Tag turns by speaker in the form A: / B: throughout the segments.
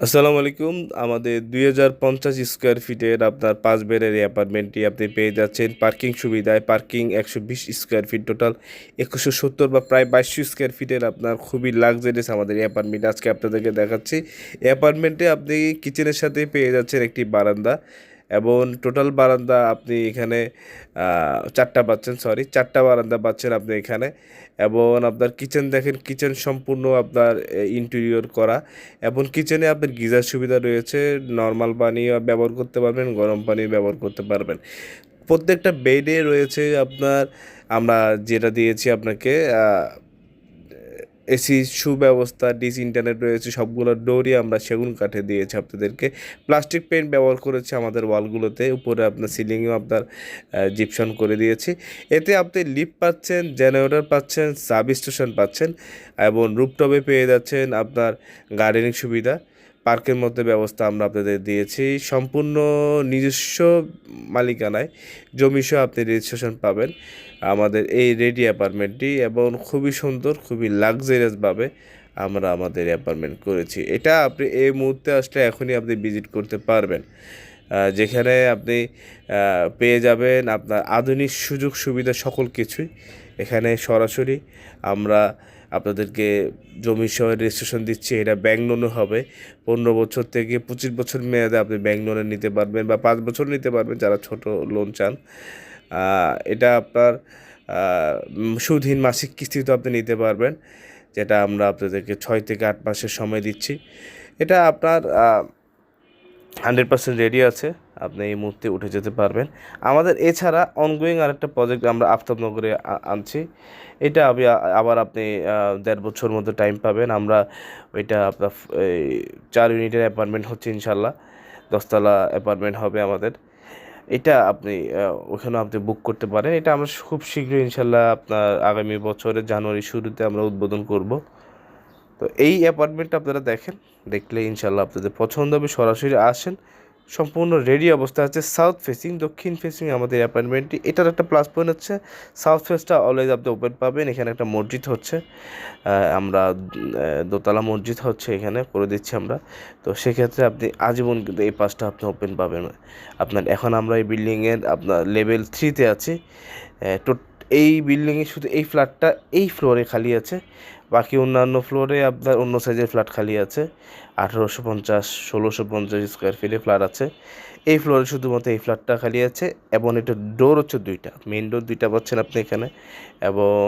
A: আসসালামু আলাইকুম। আমাদের দুই হাজার পঞ্চাশ স্কোয়ার ফিটের আপনার পাঁচ বেডের অ্যাপার্টমেন্টটি আপনি পেয়ে যাচ্ছেন। পার্কিং সুবিধায় পার্কিং একশো বিশ স্কোয়ার ফিট টোটাল একুশশো সত্তর বা প্রায় বাইশশো স্কোয়ার ফিটের আপনার খুবই লাক্সারিয়াস আমাদের অ্যাপার্টমেন্ট আজকে আপনাদেরকে দেখাচ্ছি। অ্যাপার্টমেন্টে আপনি কিচেনের সাথে পেয়ে যাচ্ছেন একটি বারান্দা। এবং টোটাল বারান্দা আপনি এখানে চারটা পাচ্ছেন সরি চারটা বারান্দা পাচ্ছেন আপনি এখানে। এবং আপনার কিচেন দেখেন কিচেন সম্পূর্ণ আপনার ইন্টেরিয়র করা। এবং কিচেনে আপনার গিজার সুবিধা রয়েছে নর্মাল পানি ব্যবহার করতে পারবেন, গরম পানি ব্যবহার করতে পারবেন। প্রত্যেকটা বেডে রয়েছে আপনার, আমরা যেটা দিয়েছি আপনাকে এসি, সুব্যবস্থা ডিস ইন্টারনেট রয়েছে, সবগুলো ডোরই আমরা সেগুন কাঠে দিয়েছি আপনাদেরকে। প্লাস্টিক পেন্ট ব্যবহার করেছে আমাদের ওয়ালগুলোতে উপরে আপনার সিলিংয়েও আপনার জিপসন করে দিয়েছি। এতে আপনি লিফ্ট পাচ্ছেন জেনারেটর পাচ্ছেন সাব স্টেশন পাচ্ছেন এবং রুপটপে পেয়ে যাচ্ছেন আপনার গার্ডেনিং সুবিধা। পার্কের মধ্যে ব্যবস্থা আমরা আপনাদের দিয়েছি। সম্পূর্ণ নিজস্ব মালিকানায় জমিসহ আপনি রেজিস্ট্রেশন পাবেন। আমাদের এই রেডি অ্যাপার্টমেন্টটি এবং খুবই সুন্দর, খুবই লাক্সারিয়াসভাবে আমরা আমাদের অ্যাপার্টমেন্ট করেছি। এটা আপনি এই মুহূর্তে আসলে এখনই আপনি ভিজিট করতে পারবেন। যেখানে আপনি পেয়ে যাবেন আপনার আধুনিক সুযোগ সুবিধা সকল কিছুই। এখানে সরাসরি আমরা আপনাদেরকে জমি সহ রেজিস্ট্রেশন দিচ্ছি। এটা ব্যাংক লোনও হবে। পনেরো বছর থেকে পঁচিশ বছর মেয়াদে আপনি ব্যাংক লোনে নিতে পারবেন বা পাঁচ বছর নিতে পারবেন যারা ছোট লোন চান। এটা আপনার সুদহীন মাসিক কিস্তিতে আপনি নিতে পারবেন। যেটা আমরা আপনাদেরকে ছয় থেকে আট মাসের সময় দিচ্ছি। এটা আপনার হান্ড্রেড পার্সেন্ট রেডি আছে। আপনি এই মুহূর্তে উঠে যেতে পারবেন। আমাদের এছাড়া অনগোয়িং আরেকটা প্রজেক্ট আমরা আফতাবনগরে আনছি। এটা আমি আবার আপনি দেড় বছর মতো টাইম পাবেন। আমরা ওইটা আপনার চার ইউনিটের অ্যাপার্টমেন্ট হচ্ছে ইনশাল্লাহ দশতলা অ্যাপার্টমেন্ট হবে আমাদের। এটা আপনি আহ, ওখানেও আপনি বুক করতে পারেন। এটা আমরা খুব শীঘ্রই ইনশাল্লাহ আপনার আগামী বছরের জানুয়ারি শুরুতে আমরা উদ্বোধন করব। তো এই অ্যাপার্টমেন্টটা আপনারা দেখেন, দেখলে ইনশাল্লাহ আপনাদের পছন্দ হবে। সরাসরি আসেন, সম্পূর্ণ রেডি অবস্থা আছে। সাউথ ফেসিং দক্ষিণ ফেসিং আমাদের অ্যাপার্টমেন্টটি। এটার একটা প্লাস পয়েন্ট হচ্ছে সাউথ ফেসটা অলওয়েজ আপনি ওপেন পাবেন। এখানে একটা মসজিদ হচ্ছে আমরা দোতলা মসজিদ হচ্ছে এখানে, করে দিচ্ছি আমরা। তো সেক্ষেত্রে আপনি আজীবন কিন্তু এই পাশটা আপনি ওপেন পাবেন। আপনার, এখন আমরা এই বিল্ডিংয়ের আপনার লেভেল থ্রিতে আছি। এই বিল্ডিংয়ে শুধু এই ফ্ল্যাটটা এই ফ্লোরে খালি আছে। বাকি অন্যান্য ফ্লোরে আপনার অন্য সাইজের ফ্ল্যাট খালি আছে। আঠারোশো পঞ্চাশ, ষোলোশো পঞ্চাশ স্কোয়ার ফিটে ফ্ল্যাট আছে। এই ফ্লোরে শুধুমাত্র এই ফ্ল্যাটটা খালি আছে এবং এটা ডোর হচ্ছে দুইটা। মেইন ডোর দুইটা পাচ্ছেন আপনি এখানে। এবং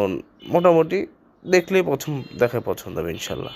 A: মোটামুটি দেখলেই পছন্দ, দেখায় পছন্দ হবে ইনশাল্লাহ।